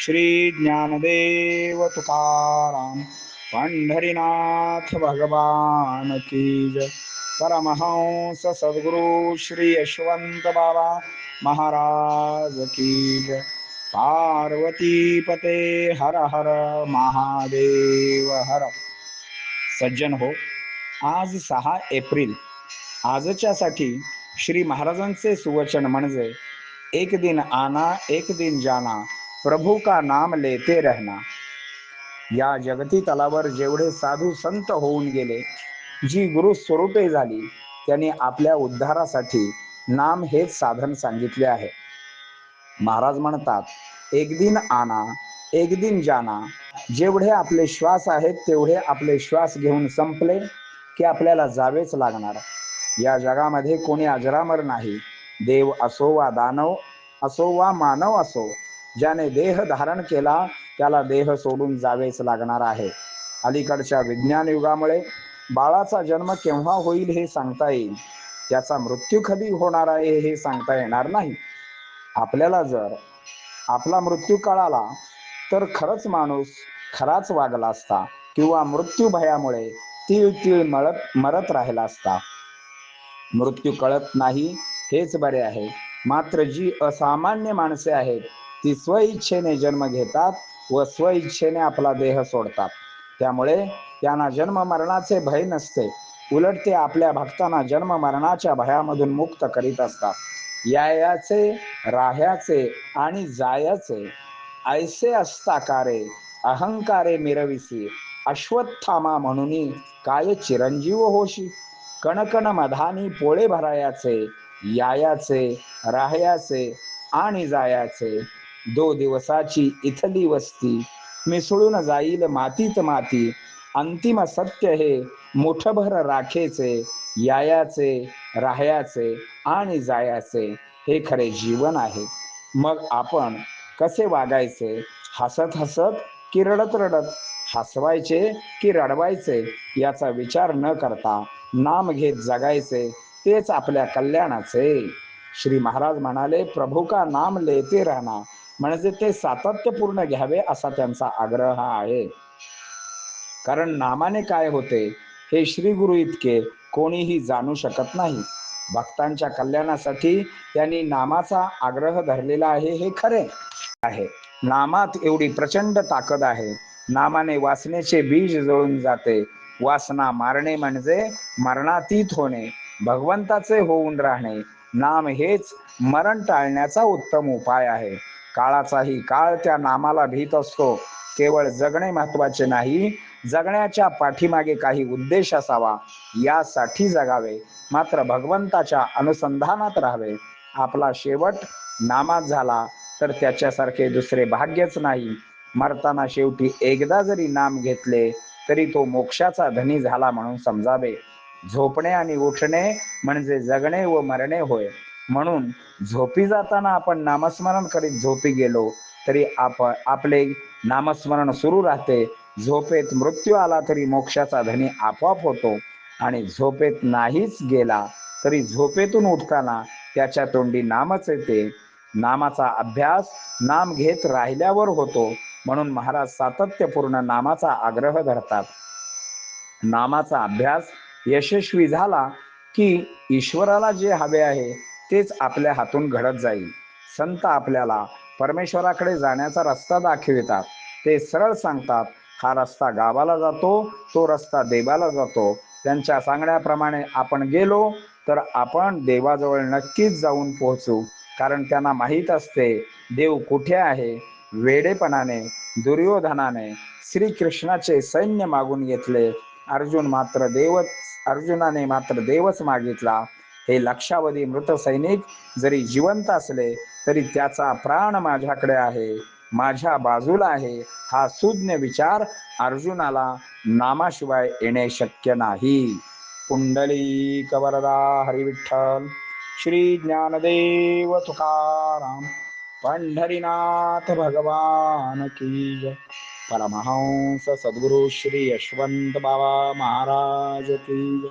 श्री ज्ञानदेव तुकाराम पंढरीनाथ भगवान की जय। परमहंस सद्गुरु श्री यशवंत बाबा महाराज की जय। पार्वती पते हर हर महादेव हर। सज्जन हो आज सहा एप्रिल आजच्यासाठी श्री महाराजांचे सुवचन म्हणजे एक दिन आना एक दिन जाना प्रभू का नाम लेते रहना? या जगती तलावर जेवढे साधू संत होऊन गेले जी गुरु स्वरूपे झाली त्यांनी आपल्या उद्धारासाठी नाम हेच साधन सांगितले आहे. महाराज म्हणतात एक दिन आना एक दिन जाना जेवढे आपले श्वास आहेत तेवढे आपले श्वास घेऊन संपले की आपल्याला जावेच लागणार. या जगामध्ये कोणी अजरामर नाही. देव असो वा दानव असो वा मानव असो ज्याने देह धारण केला त्याला देह सोडून जावेच लागणार आहे. अलीकडच्या विज्ञान युगामुळे बाळाचा जन्म केव्हा होईल हे सांगता येईल. त्याचा मृत्यू कधी होणार आहे हे सांगता येणार नाही. आपल्याला जर आपला मृत्यू कळाला तर खरंच माणूस खराच वागला असता किंवा मृत्यू भयामुळे तीळ तीळ मळत मरत राहिला असता. मृत्यू कळत नाही हेच बरे आहे. मात्र जी असामान्य माणसे आहेत ती स्वइच्छेने जन्म घेतात व स्वइच्छेने आपला देह सोडतात. त्यामुळे त्यांना जन्म मरणाचे भय नसते. उलट ते आपल्या भक्तांना जन्म मरणाच्या भयामधून मुक्त करीत असतात. यायाचे राह्याचे आणि जायाचे ऐसे असताकारे अहंकारे मिरविसी अश्वत्थामा म्हणून काय चिरंजीव होशी? कणकण मधानी पोळे भरायाचे यायाचे राह्याचे आणि जायाचे दो दिवसाची इथली वस्ती. मिसळून जाईल मातीत माती. अंतिम सत्य हे मुठभर राखेचे यायाचे राहायचे आणि जायाचे. हे खरे जीवन आहे. मग आपण कसे वागायचे? हसत हसत की रडत रडत? हसवायचे की रडवायचे? याचा विचार न करता नाम घेत जगायचे. तेच आपल्या कल्याणाचे. श्री महाराज म्हणाले प्रभू का नाम लेते राहणार? म्हणजे ते सातत्यपूर्ण घ्यावे असा त्यांचा आग्रह आहे. कारण नामाने काय होते हे श्री गुरु इतके कोणीही जाणू शकत नाही. भक्तांच्या कल्याणासाठी त्यांनी नामाचा आग्रह धरलेला आहे हे खरे आहे. नामात एवढी प्रचंड ताकद आहे. नामाने वासनेचे बीज जळून जाते. वासना मारणे म्हणजे मरणातीत होणे भगवंताचे होऊन राहणे. नाम हेच मरण टाळण्याचा उत्तम उपाय आहे. काळाचाही काळ त्या नामाला भीत असतो. केवळ जगणे महत्त्वाचे नाही जगण्याच्या पाठीमागे काही उद्देश असावा यासाठी जगावे. मात्र भगवंताच्या अनुसंधानात राहावे. आपला शेवट नामात झाला तर त्याच्यासारखे दुसरे भाग्यच नाही. मरताना शेवटी एकदा जरी नाम घेतले तरी तो मोक्षाचा धनी झाला म्हणून समजावे. झोपणे आणि उठणे म्हणजे जगणे व मरणे होय. म्हणून झोपी जाताना आपण नामस्मरण करीत झोपी गेलो तरी आपण आपले नामस्मरण सुरू राहते. झोपेत मृत्यू आला तरी मोक्षाचा धनी आपोआप होतो. आणि झोपेत नाहीच गेला तरी झोपेतून उठताना त्याच्या तोंडी नामच येते. नामाचा अभ्यास नाम घेत राहिल्यावर होतो. म्हणून महाराज सातत्यपूर्ण नामाचा आग्रह धरतात. नामाचा अभ्यास यशस्वी झाला की ईश्वराला जे हवे आहे तेच आपल्या हातून घडत जाईल. संत आपल्याला परमेश्वराकडे जाण्याचा रस्ता दाखवितात. ते सरळ सांगतात हा रस्ता गावाला जातो तो रस्ता देवाला जातो. त्यांच्या सांगण्याप्रमाणे आपण गेलो तर आपण देवाजवळ नक्कीच जाऊन पोहोचू. कारण त्यांना माहीत असते देव कुठे आहे? वेडेपणाने दुर्योधनाने श्रीकृष्णाचे सैन्य मागून घेतले. अर्जुन मात्र देवच अर्जुनाने मात्र देवच मागितला. हे लक्षावधी मृत सैनिक जरी जिवंत असले तरी त्याचा प्राण माझ्याकडे आहे माझ्या बाजूला आहे. हा सुज्ञ विचार अर्जुनाला नामाशिवाय येणे शक्य नाही. कुंडली कवरदा हरिविठ्ठल श्री ज्ञानदेव तुकाराम पंढरीनाथ भगवान की जय. परमहंस सद्गुरु श्री यशवंत बाबा महाराज की